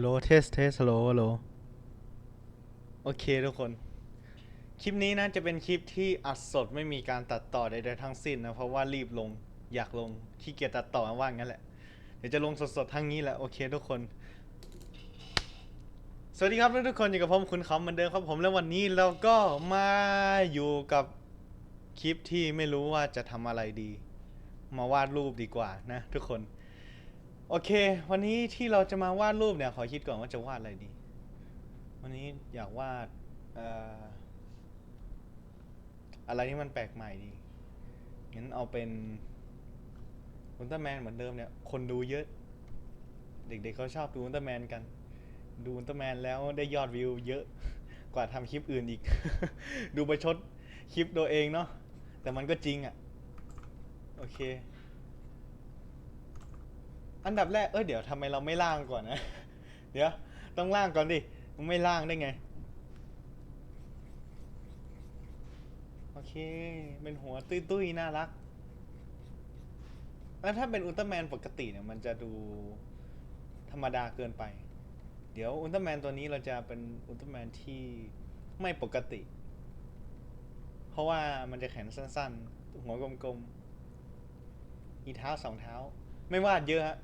โลเทสเทสโลโลโอเคทุกคน คลิปนี้นะจะเป็นคลิปที่อัดสดไม่มีการตัดต่อใดๆทั้งสิ้นนะ เพราะว่ารีบลงอยากลงขี้เกียจตัดต่อว่างั้นแหละ เดี๋ยวจะลงสดๆทั้งนี้แหละ โอเคทุกคน สวัสดีครับทุกๆคนอยู่กับผมคุณเขาเหมือนเดิมครับผมแล้ววันนี้เราก็มาอยู่กับคลิปที่ไม่รู้ว่าจะทำอะไรดี มาวาดรูปดีกว่านะ ทุกคน โอเค วันนี้ที่เราจะมาวาดรูปเนี่ย ขอคิดก่อนว่าจะวาดอะไรดี วันนี้อยากวาดเอ่ออะไรที่มันแปลกใหม่ดี งั้นเอาเป็นอุลตร้าแมนเหมือนเดิมเนี่ย คนดูเยอะ เด็กๆเขาชอบดูอุลตร้าแมนกัน ดูอุลตร้าแมนแล้วได้ยอดวิวเยอะ กว่าทำคลิปอื่นอีก ดูประชดคลิปตัวเองเนาะ แต่มันก็จริงอะ่ะ โอเค อันดับแรกเอ้ยเดี๋ยวทำไมเราไม่ล่างก่อนนะ เดี๋ยว ต้องล่างก่อนดิไม่ล่างได้ไง โอเค เป็นหัวตุ้ยๆ น่ารัก แล้วถ้าเป็นอุลตร้าแมนปกติเนี่ย มันจะดูธรรมดาเกินไป เดี๋ยวอุลตร้าแมนตัวนี้เราจะเป็นอุลตร้าแมนที่ไม่ปกติ เพราะว่ามันจะแขนสั้นๆ หัวกลมๆมีเท้าสองเท้า ไม่วาดเยอะฮะ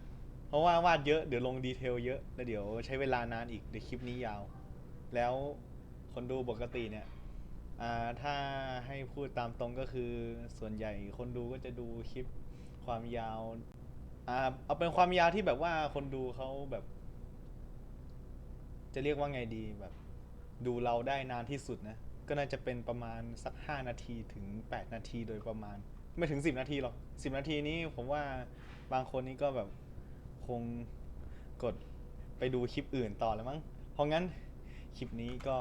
เพราะว่าวาดเยอะเดี๋ยวลงดีเทลเยอะแล้วเดี๋ยวใช้เวลานานอีกเดี๋ยวคลิปนี้ยาว แล้วคนดูปกติเนี่ยอ่าถ้าให้พูดตามตรงก็คือส่วนใหญ่คนดูก็จะดูคลิปความยาวอ่าเอาเป็นความยาวที่แบบว่าคนดูเขาแบบ จะเรียกว่าไงดีแบบ ดูเราได้นานที่สุดนะ ก็น่าจะเป็นประมาณสัก5นาทีถึง8นาทีโดยประมาณ ไม่ถึง10นาทีหรอก10นาทีนี้ผมว่าบางคนนี่ก็แบบ คงกดไปดูคลิปอื่นต่อแล้วมั้ง เพราะงั้นคลิปนี้ก็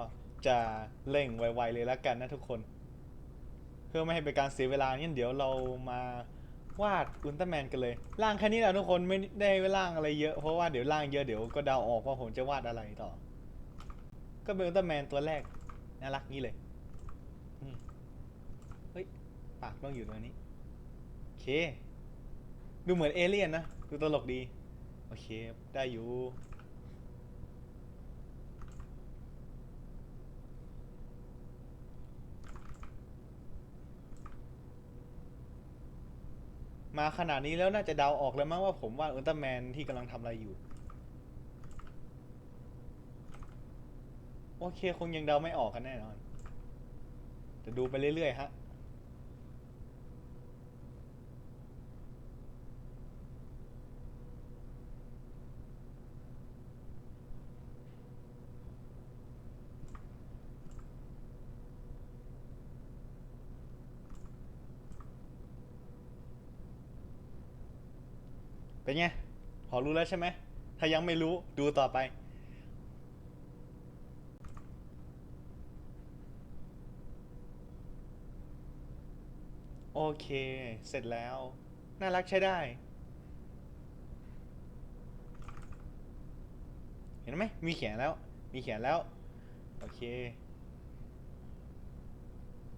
จะเร่งไวๆเลยแล้วกันนะทุกคน เพื่อไม่ให้เป็นการเสียเวลาเนี่ยเดี๋ยวเรามาวาดอุลตร้าแมนกันเลยร่างแค่นี้แหละทุกคนไม่ได้ร่างอะไรเยอะเพราะว่าเดี๋ยวร่างเยอะเดี๋ยวก็เดาออกว่าผมจะวาดอะไรต่อ ก็เป็นอุลตร้าแมนตัวแรกน่ารักนี้เลยเฮ้ยปากต้องอยู่ตรงนี้โอเค ดูเหมือนเอเลี่ยนนะ ดูตลกดี โอเค ได้อยู่มาขนาดนี้แล้วน่าจะเดาออกแล้วมั้งว่าผมว่าอุลตร้าแมนที่กำลังทำอะไรอยู่ โอเค คงยังเดาไม่ออกกันแน่นอน จะดูไปเรื่อย ๆ ฮะ เป็นไง พอรู้แล้วใช่ไหม ถ้ายังไม่รู้ดูต่อไป โอเค เสร็จแล้ว น่ารักใช้ได้ เห็นไหม มีแขนแล้ว มีแขนแล้ว โอเค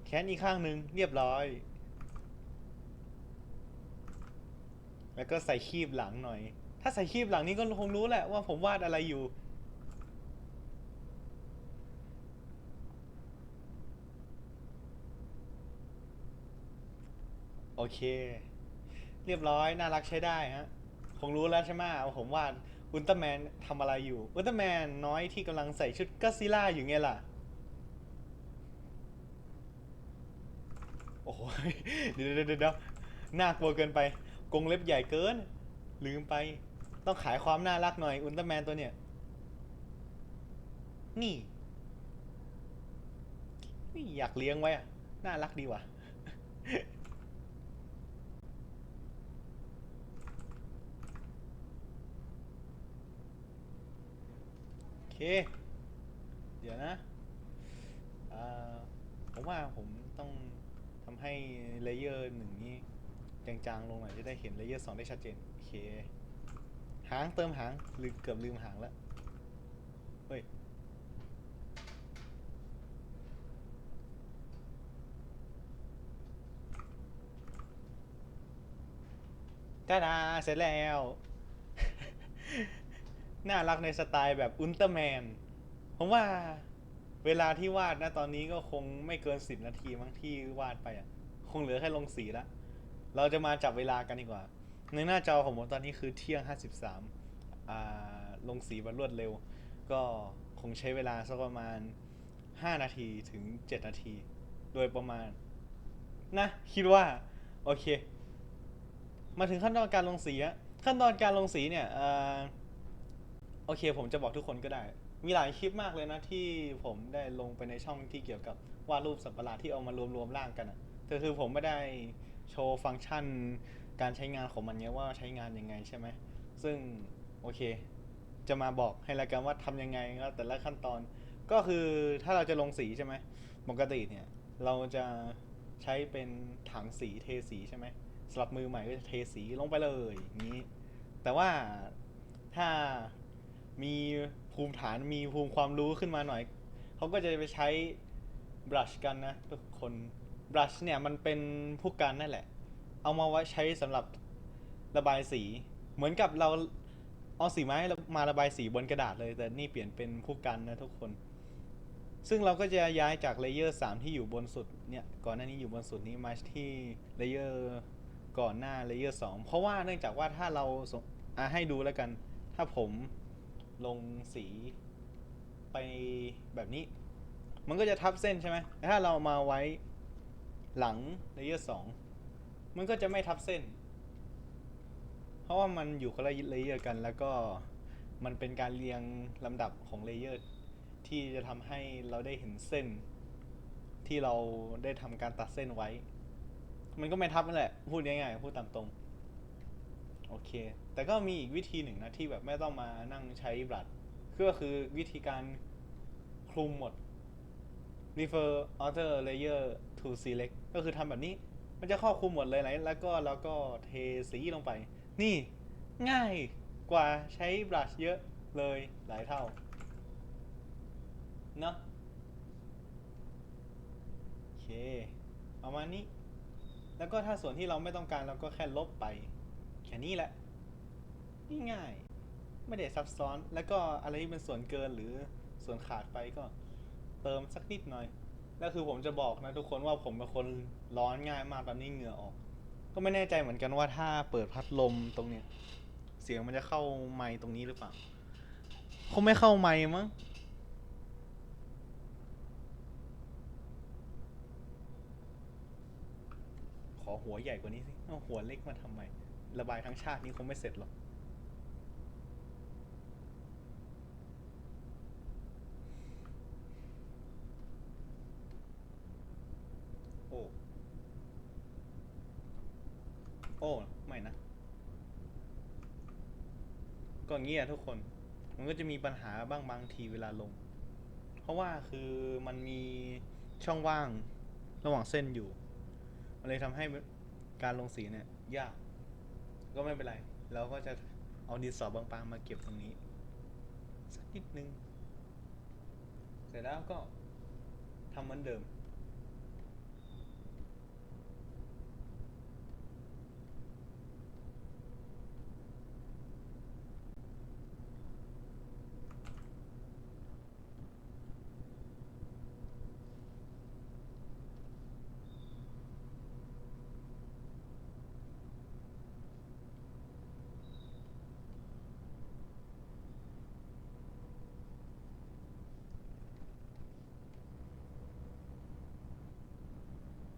แขนอีกข้างหนึ่งเรียบร้อย แล้วก็ใส่คีบหลังหน่อย ถ้าใส่คีบหลังนี้ก็คงรู้แหละว่าผมวาดอะไรอยู่ โอเค เรียบร้อยน่ารักใช้ได้ฮะคงรู้แล้วใช่ไหมว่าผมวาดอุลตร้าแมนทำอะไรอยู่ อุลตร้าแมนน้อยที่กำลังใส่ชุดก็ซิล่าอยู่ไงล่ะ โอ้โหเดี๋ยวเดี๋ยวเดี๋ยวน่ากลัวเกินไป กรงเล็บใหญ่เกิน ลืมไป ต้องขายความน่ารักหน่อย อุลตร้าแมนตัวเนี้ยนี่นี่ อยากเลี้ยงไว้อะน่ารักดีว่ะ โอเค เดี๋ยวนะอ่าผมว่าผมต้องทำให้เลเยอร์หนึ่งนี้ จางๆลงหน่อยจะได้เห็นเลเยอร์สองได้ชัดเจนโอเคหางเติมหางลืมเกือบลืมหางแล้วเฮ้ยจ้าดาเสร็จแล้ว น่ารักในสไตล์แบบอุลตร้าแมน ผมว่าเวลาที่วาดนะตอนนี้ก็คงไม่เกินสิบนาทีมั้งที่วาดไปอะ คงเหลือแค่ลงสีละ เราจะมาจับเวลากันดีกว่า ในหน้าจอของผมตอนนี้คือเที่ยง 53อ่าลงสีแบบรวดเร็ว ก็คงใช้เวลาสักประมาณ 5 นาทีถึง 7 นาที โดยประมาณ นะ คิดว่า โอเค มาถึงขั้นตอนการลงสีอะขั้นตอนการลงสีเนี่ยอโอเค ผมจะบอกทุกคนก็ได้ มีหลายคลิปมากเลยนะที่ผมได้ลงไปในช่องที่เกี่ยวกับวาดรูปสัตว์ประหลาดที่เอามารวมๆร่างกันอะแต่คือผมไม่ได้ โชว์ฟังก์ชัน การใช้งานของมันเนี้ยว่าใช้งานยังไงใช่ไหม ซึ่งโอเค จะมาบอกให้ละกันว่าทำยังไงแล้วแต่ละขั้นตอน ก็คือถ้าเราจะลงสีใช่ไหม ปกติเนี่ยเราจะใช้เป็นถังสีเทสีใช่ไหมสำหรับมือใหม่ก็จะเทสีลงไปเลยอย่างนี้ แต่ว่าถ้ามีภูมิฐานมีภูมิความรู้ขึ้นมาหน่อย เขาก็จะไปใช้บรัชกันนะทุกคน บรัชเนี่ยมันเป็นผู้กันนั่นแหละ เอามาไว้ใช้สำหรับระบายสี เหมือนกับเราเอาสีไม้มาระบายสีบนกระดาษเลย แต่นี่เปลี่ยนเป็นผู้กันนะทุกคน ซึ่งเราก็จะย้ายจากเลเยอร์ 3 ที่อยู่บนสุดเนี่ย ก่อนหน้านี้อยู่บนสุดนี้มาที่เลเยอร์ก่อนหน้าเลเยอร์ 2 เพราะว่าเนื่องจากว่าถ้าเราสงอะให้ดูแล้วกัน ถ้าผมลงสีไปแบบนี้ มันก็จะทับเส้นใช่ไหมถ้าเรามาไว้ หลังเลเยอร์2มันก็จะไม่ทับเส้น เพราะว่ามันอยู่คนละเลเยอร์กัน แล้วก็มันเป็นการเรียงลำดับของเลเยอร์ที่จะทำให้เราได้เห็นเส้น ที่เราได้ทำการตัดเส้นไว้ มันก็ไม่ทับนั่นแหละ พูดง่ายๆพูดตามตรง โอเค แต่ก็มีอีกวิธีหนึ่งนะที่แบบไม่ต้องมานั่งใช้บลัดก็คือวิธีการคลุมหมด refer outer layer to select ก็คือทำแบบนี้ มันจะครอบคลุมหมดเลยนะแล้วก็แล้วก็เทสีลงไป นี่ง่ายกว่าใช้บลัชเยอะเลยหลายเท่า เนอะโอเคประมาณนี้ แล้วก็ถ้าส่วนที่เราไม่ต้องการเราก็แค่ลบไป แค่นี้แหละนี่ง่ายไม่ได้ซับซ้อน แล้วก็อะไรที่เป็นส่วนเกินหรือส่วนขาดไปก็เติมสักนิดหน่อย แล้วคือผมจะบอกนะทุกคนว่าผมเป็นคนร้อนง่ายมากตอนนี้เหงื่อออก ก็ไม่แน่ใจเหมือนกันว่าถ้าเปิดพัดลมตรงเนี้ย เสียงมันจะเข้าไมค์ตรงนี้หรือเปล่าคงไม่เข้าไมค์มั้งขอหัวใหญ่กว่านี้สิเอาหัวเล็กมาทำไม ระบายทั้งชาตินี้คงไม่เสร็จหรอก โอ้ โอ้ไม่นะ ก็อย่างงี้อะทุกคน มันก็จะมีปัญหาบ้างบางทีเวลาลง เพราะว่าคือมันมีช่องว่างระหว่างเส้นอยู่ มันเลยทำให้การลงสีเนี่ย ยาก ก็ไม่เป็นไร เราก็จะเอาดินสอบางๆมาเก็บตรงนี้ สักนิดนึง เสร็จแล้วก็ทำเหมือนเดิม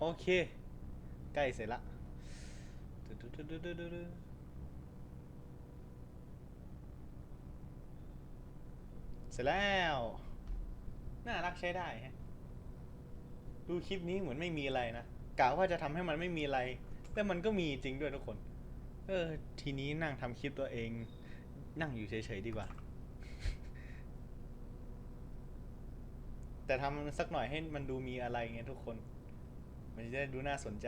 โอเค ใกล้เสร็จละเสร็จแล้ว น่ารักใช้ได้ฮะ ดูคลิปนี้เหมือนไม่มีอะไรนะกะว่าจะทำให้มันไม่มีอะไร แต่มันก็มีจริงด้วยทุกคน เออ ทีนี้นั่งทำคลิปตัวเอง นั่งอยู่เฉยๆดีกว่า แต่ทำสักหน่อยให้มันดูมีอะไรไงทุกคน มันจะได้ดูน่าสนใจ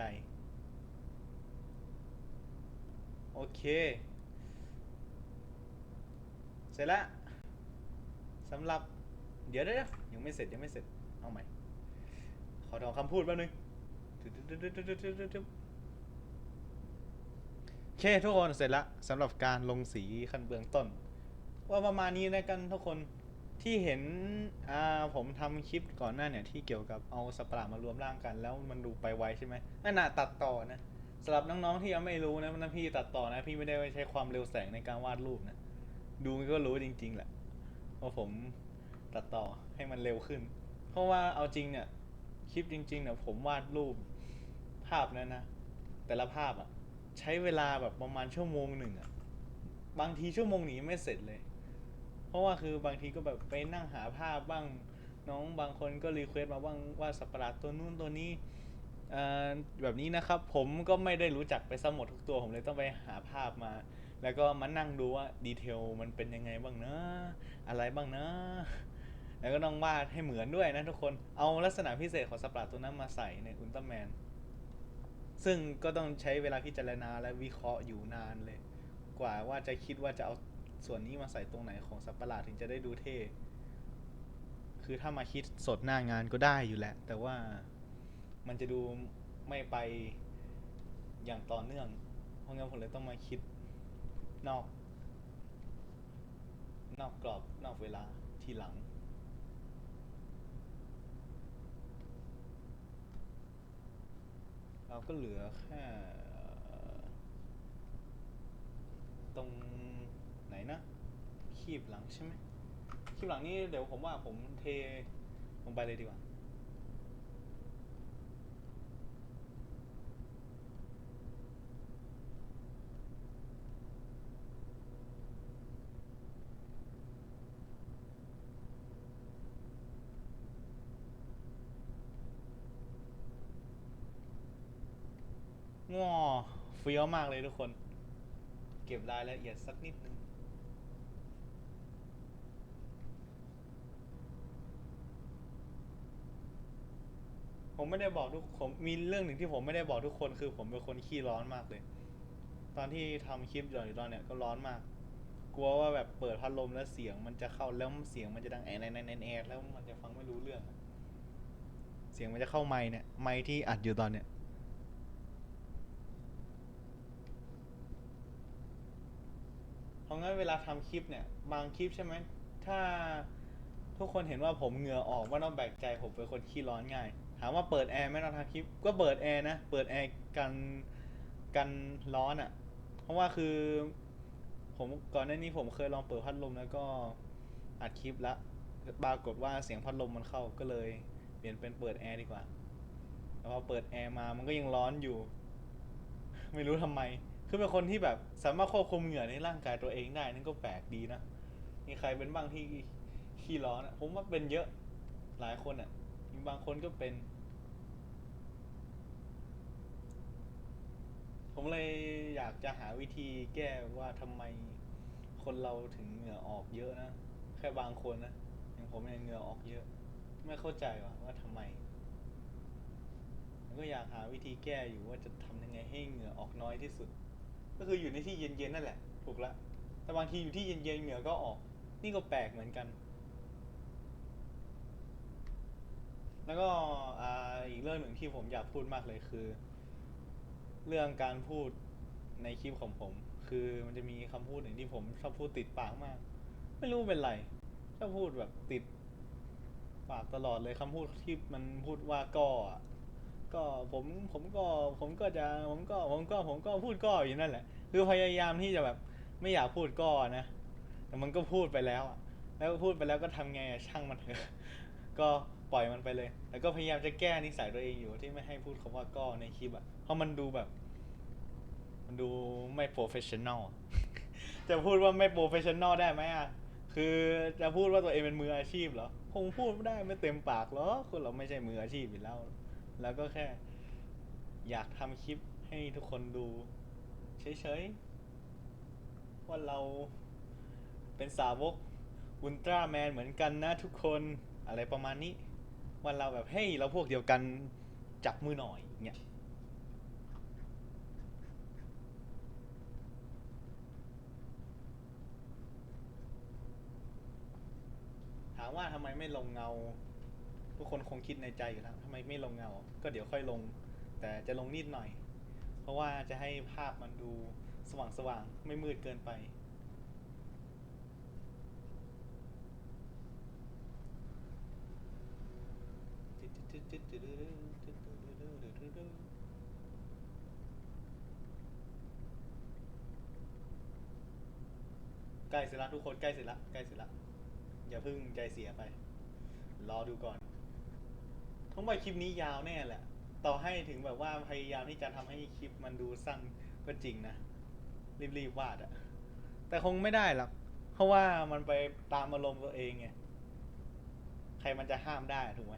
โอเค เสร็จแล้วสำหรับ เดี๋ยวเดี๋ยวยังไม่เสร็จยังไม่เสร็จ เอาใหม่ ขอถอนคำพูดแป๊บนึงโอเคทุกคนเสร็จแล้วสำหรับการลงสีขั้นเบื้องต้น ว่าประมาณนี้นะกันทุกคน ที่เห็นอ่าผมทำคลิปก่อนหน้าเนี่ยที่เกี่ยวกับเอาสัตว์ประหลาดมารวมร่างกัน แล้วมันดูไปไวใช่ไหมนั่นน่ะตัดต่อนะสำหรับน้องๆที่ยังไม่รู้นะนะพี่ตัดต่อนะ พี่ไม่ได้ใช้ความเร็วแสงในการวาดรูปนะ ดูก็รู้จริง ๆ แหละว่าผมตัดต่อให้มันเร็วขึ้น เพราะว่าเอาจริงเนี่ยคลิปจริง ๆเนี่ยผมวาดรูปภาพนั้นนะ แต่ละภาพอะใช้เวลาแบบประมาณชั่วโมงหนึ่งอะบางทีชั่วโมงหนี้ไม่เสร็จเลย เพราะว่าคือบางทีก็แบบไปนั่งหาภาพบ้าง น้องบางคนก็รีเควสต์มาบ้างว่าสัตว์ประหลาดตัวนู้นตัวนี้แบบนี้นะครับ ผมก็ไม่ได้รู้จักไปซะหมดทุกตัวผมเลยต้องไปหาภาพมา แล้วก็มานั่งดูว่าดีเทลมันเป็นยังไงบ้างนะอะไรบ้างนะแล้วก็ต้องวาดให้เหมือนด้วยนะทุกคนเอาลักษณะพิเศษของสัตว์ประหลาดตัวนั้นมาใส่ในอุลตร้าแมนซึ่งก็ต้องใช้เวลาพิจารณาและวิเคราะห์อยู่นานเลย กว่าว่าจะคิดว่าจะเอา ส่วนนี้มาใส่ตรงไหนของสัตว์ประหลาดถึงจะได้ดูเท่ คือถ้ามาคิดสดหน้างานก็ได้อยู่แหละ แต่ว่ามันจะดูไม่ไปอย่างต่อเนื่อง เพราะงั้นผมเลยต้องมาคิดนอก นอกกรอบนอกเวลาทีหลังเราก็เหลือแค่ตรง ไหนนะ คีบหลังใช่ไหมคีบหลังนี่เดี๋ยวผมว่าผมเทลงไปเลยดีกว่า ง้อเฟี้ยวมากเลยทุกคน เก็บรายละเอียดสักนิดนึง ผมไม่ได้บอกทุกผมมีเรื่องหนึ่งที่ผมไม่ได้บอกทุกคนคือผมเป็นคนขี้ร้อนมากเลย ตอนที่ทำคลิปอยู่ตอนเนี้ยก็ร้อนมาก กลัวว่าแบบเปิดพัดลมแล้วเสียงมันจะเข้าแล้วเสียงมันจะดังแอนแอนแอนแอนแอนแล้วมันจะฟังไม่รู้เรื่อง เสียงมันจะเข้าไมค์เนี่ยไมค์ที่อัดอยู่ตอนเนี้ยเพราะงั้นเวลาทำคลิปเนี่ย บางคลิปใช่ไหมถ้า ทุกคนเห็นว่าผมเหงื่อออกว่าต้องแบกใจผมเป็นคนขี้ร้อนง่าย ถามว่าเปิดแอร์ไหมตอนทำคลิป ก็เปิดแอร์นะ เปิดแอร์กันกันร้อนอะ่ะ เพราะว่าคือ ผมก่อนหน้านี้ผมเคยลองเปิดพัดลมแล้วก็อัดคลิปแล้วปรากฏว่าเสียงพัดลมมันเข้าก็เลย เปลี่ยนเป็นเปิดแอร์ดีกว่า แล้วพอเปิดแอร์มามันก็ยังร้อนอยู่ ไม่รู้ทำไม คือเป็นคนที่แบบสามารถควบคุมเหงื่อในร่างกายตัวเองได้นั่นก็แปลกดีนะ มีใครเป็นบ้างที่ ขี้ร้อนอะผมว่าเป็นเยอะหลายคนอะมีบางคนก็เป็น ผมเลยอยากจะหาวิธีแก้ว่าทำไมคนเราถึงเหงื่อออกเยอะนะ แค่บางคนนะอย่างผมเนี่ยเหงื่อออกเยอะ ไม่เข้าใจว่าว่าทำไมผมก็อยากหาวิธีแก้อยู่ว่าจะทำยังไงให้เหงื่อออกน้อยที่สุด ก็คืออยู่ในที่เย็นๆนั่นแหละ ถูกละแต่บางทีอยู่ที่เย็นๆเหงื่อก็ออก นี่ก็แปลกเหมือนกัน แล้วก็อ่าอีกเรื่องหนึ่งที่ผมอยากพูดมากเลยคือ เรื่องการพูดในคลิปของผม คือมันจะมีคำพูดหนึ่งที่ผมชอบพูดติดปากมาก ไม่รู้เป็นไรชอบพูดแบบติดปากตลอดเลยคำพูดที่มันพูดว่าก็อะก็ผมผมก็ผมก็จะผมก็ผมก็ผมก็พูดก็อยู่นั่นแหละ คือพยายามที่จะแบบไม่อยากพูดก็นะ แต่มันก็พูดไปแล้วอะแล้วพูดไปแล้วก็ทำไงอะช่างมันเถอะ ก็ ปล่อยมันไปเลย แล้วก็พยายามจะแก้นิสัยตัวเองอยู่ที่ไม่ให้พูดคำว่าก็ในคลิปอะเพราะมันดูแบบ มันดูไม่โปรเฟชชั่นอลจะพูดว่าไม่โปรเฟชชั่นอลได้ไหมอะคือจะพูดว่าตัวเองเป็นมืออาชีพเหรอคงพูดไม่ได้ไม่เต็มปากหรอกคนเราไม่ใช่มืออาชีพอยู่แล้ว แล้วก็แค่ อยากทำคลิปให้ทุกคนดูเฉยๆว่าเราเป็นสาวกอุลตร้าแมนเหมือนกันนะทุกคนอะไรประมาณนี้ ว่าเราแบบเฮ้ยเราพวกเดียวกันจับมือหน่อยเนี่ยถามว่าทำไมไม่ลงเงา ทุกคนคงคิดในใจอยู่แล้วทำไมไม่ลงเงา ก็เดี๋ยวค่อยลง แต่จะลงนิดหน่อย เพราะว่าจะให้ภาพมันดูสว่างสว่างๆไม่มืดเกินไป ใกล้เสร็จละทุกคนใกล้เสร็จละใกล้เสร็จละอย่าเพิ่งใจเสียไป รอดูก่อนทั้งหมดคลิปนี้ยาวแน่แหละ ต่อให้ถึงแบบว่าพยายามที่จะทำให้คลิปมันดูสั้นก็จริงนะ รีบๆวาดอะแต่คงไม่ได้หรอกเพราะว่ามันไปตามอารมณ์ตัวเองไงใครมันจะห้ามได้ถูกไหม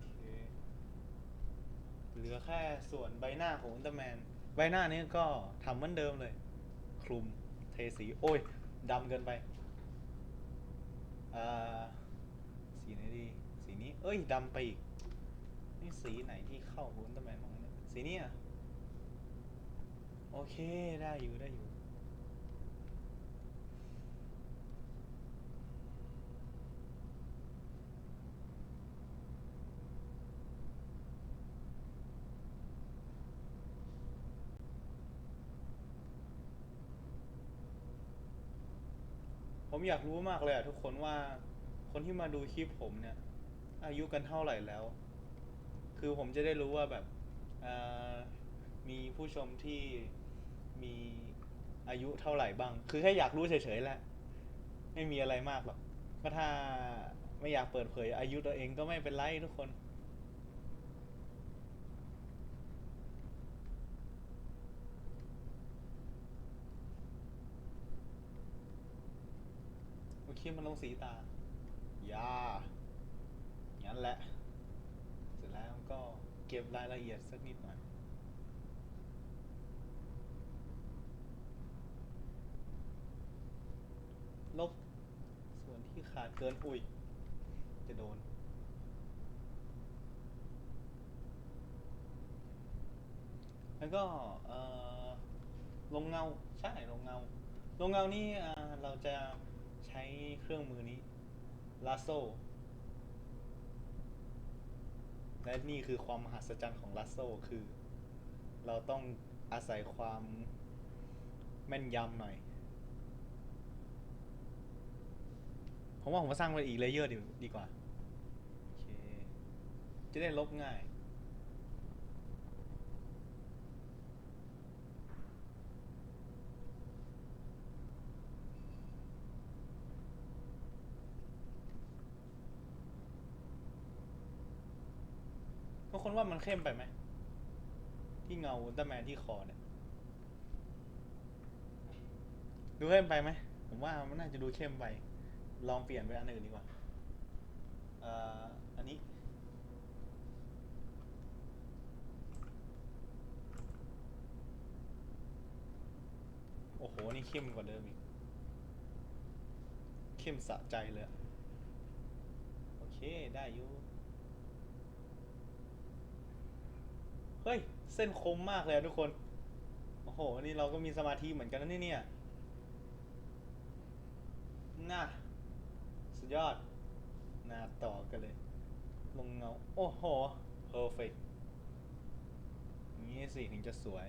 โอเค เหลือแค่ส่วนใบหน้าของอุลตร้าแมน ใบหน้านี้ก็ทำเหมือนเดิมเลย คลุมเทสี โอ้ยดำเกินไปอ่าสีไหนดี สีนี้ เอ้ยดำไปอีก นี่สีไหนที่เข้าอุลตร้าแมนบ้างเนี่ยสีนี้อะ โอเคได้อยู่ได้อยู่ ผมอยากรู้มากเลยอะทุกคนว่าคนที่มาดูคลิปผมเนี่ย อายุกันเท่าไหร่แล้ว คือผมจะได้รู้ว่าแบบมีผู้ชมที่มีอายุเท่าไหร่บ้าง คือแค่อยากรู้เฉยๆแหละ ไม่มีอะไรมากหรอกก็ถ้าไม่อยากเปิดเผยอายุตัวเองก็ไม่เป็นไรทุกคน เคมันลงสีตายางั้นแหละ เสร็จแล้วก็เก็บรายละเอียดสักนิดหน่อยลบส่วนที่ขาดเกินอุ้ย จะโดน แล้วก็ลงเงา ใช่ ลงเงา ลงเงานี่เราจะ ช้เครื่องมือนี้ลาโซและนี่คือความมหัศจรรย์ของลาโซคือ เราต้องอาศัยความแม่นยำหน่อย ผมว่าผมสร้างไปอีกเลเยอร์ดีดีกว่า โอเค จะได้ลบง่าย บางคน ว่ามันเข้มไปไหม ที่เงาอุลตร้าแมนที่คอเนี่ย ดูเข้มไปไหม ผมว่ามันน่าจะดูเข้มไป ลองเปลี่ยนไปอันอื่นดีกว่าเอ่ออันนี้ โอ้โห นี่เข้มกว่าเดิมอีก เข้มสะใจเลย โอเค ได้อยู่ เฮ้ย เส้นคมมากเลยอะทุกคน โอ้โห นี่เราก็มีสมาธิเหมือนกันนะนี่เนี่ยน่าสุดยอดน้าต่อกันเลย ลงเงา โอ้โห perfect อย่างนี้สิถึงจะสวย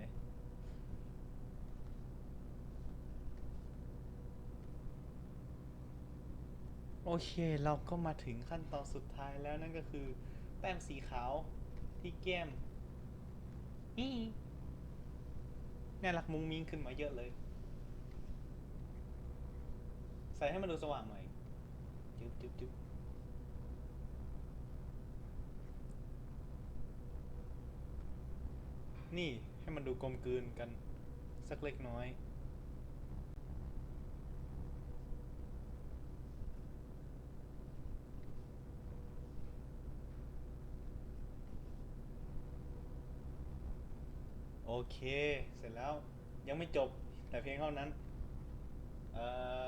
โอเค เราก็มาถึงขั้นตอนสุดท้ายแล้วนั่นก็คือแต้มสีขาวที่แก้ม อีน่ารักมุ้งมิ้งขึ้นมาเยอะเลย ใส่ให้มันดูสว่างหน่อยจุ๊บจุ๊บจุ๊บนี่ให้มันดูกลมกลืนกันสักเล็กน้อย โอเค เสร็จแล้วยังไม่จบแต่เพียงเท่านั้นเอ่อ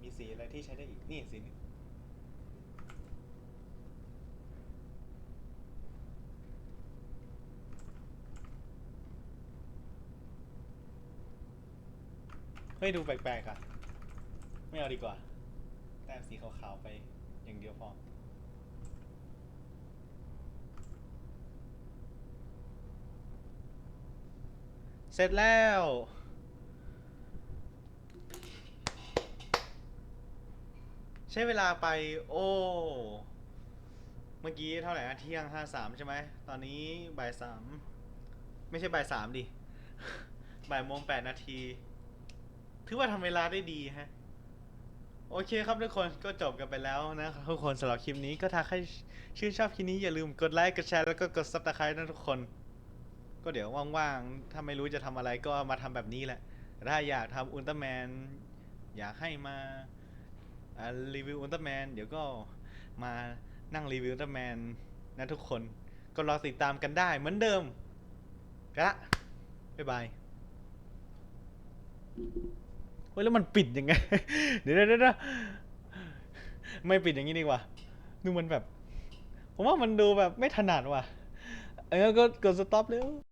มีสีอะไรที่ใช้ได้อีก นี่สีนี้เฮ้ย ดูแปลกๆอะ ไม่เอาดีกว่า แต้มสีขาวๆไปอย่างเดียวพอ เสร็จแล้ว ใช้เวลาไป โอ้ เมื่อกี้เท่าไหร่นะเที่ยงห้าสามใช่ไหม ตอนนี้บ่ายสามไม่ใช่บ่ายสามดิ บ่ายโมงแปดนาที ถือว่าทำเวลาได้ดีฮะ โอเคครับทุกคนก็จบกันไปแล้วนะทุกคนสำหรับคลิปนี้ก็ถ้าใครชื่นชอบคลิปนี้อย่าลืมกดไลค์ กดแชร์ แล้วก็กดซับสไครต์นะทุกคน ก็เดี๋ยวว่างๆ ถ้าไม่รู้จะทำอะไรก็มาทำแบบนี้แหละ ถ้าอยากทำอุลตร้าแมน อยากให้มาอ่ารีวิวอุลตร้าแมน เดี๋ยวก็มานั่งรีวิวอุลตร้าแมนนะทุกคน ก็รอติดตามกันได้เหมือนเดิมกะละบ๊ายบายเฮ้ยแล้วมันปิดยังไง เดี๋ยวเดี๋ยวเดี๋ยวไม่ปิดอย่างนี้ดีกว่า ดูมันแบบ ผมว่ามันดูแบบไม่ถนัดว่ะ เออก็กดสต็อปเร็ว